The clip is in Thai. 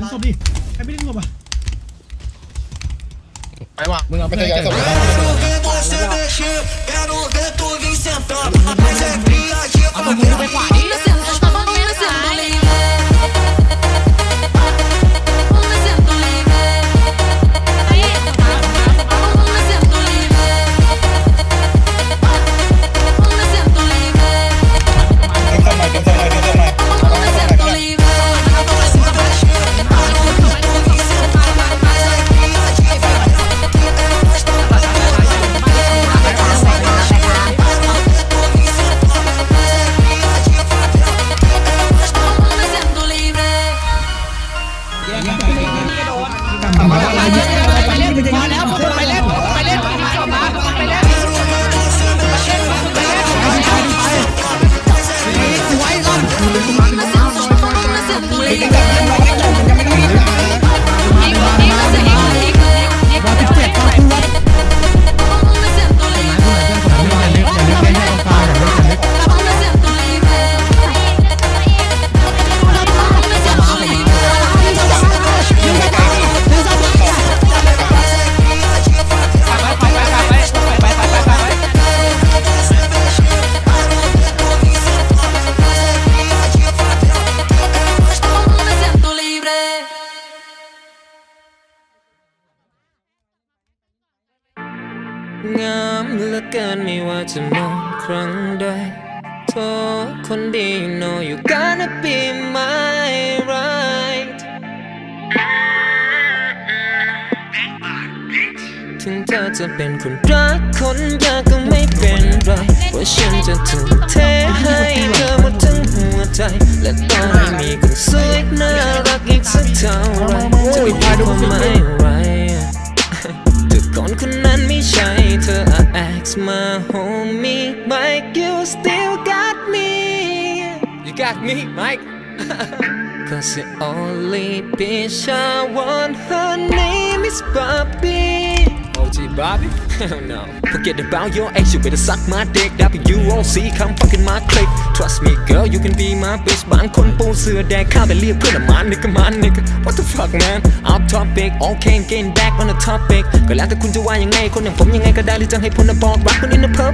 ดึงศพดิใครไม่ดึงศพอะไปว่ะมึงเอาไปขยายศพ งามเหลือเกินไม่ว่าจะมองครั้งใดเธอคนดี you know you gonna be my right ถึงเธอจะเป็นคนรักคนยากก็ไม่เป็นไรว่าฉันจะทุ่มเทให้เธอหมดทั้งหัวใจ และต่อให้มีคนสวยน่ารักอีกสักเท่าไรจะไม่มีความหมาย Ask my homie. Mike you still got me. You got me Mike. Cause the only bitch I want her name is Bobby Bobby? Hell no. Forget about your ex, you better suck my dick. WOC, come fucking my clique. Trust me, girl, you can be my bitch. บางคนปูเสือแดงข้าวแต่เรียกเพื่อนมา nigga มา nigga. What the fuck, man? Off topic, all came getting back on the topic. ก็แล้วแต่คุณจะว่ายังไง คนอย่างผมยังไงก็ได้หรือจะให้พนบอกรักคน in the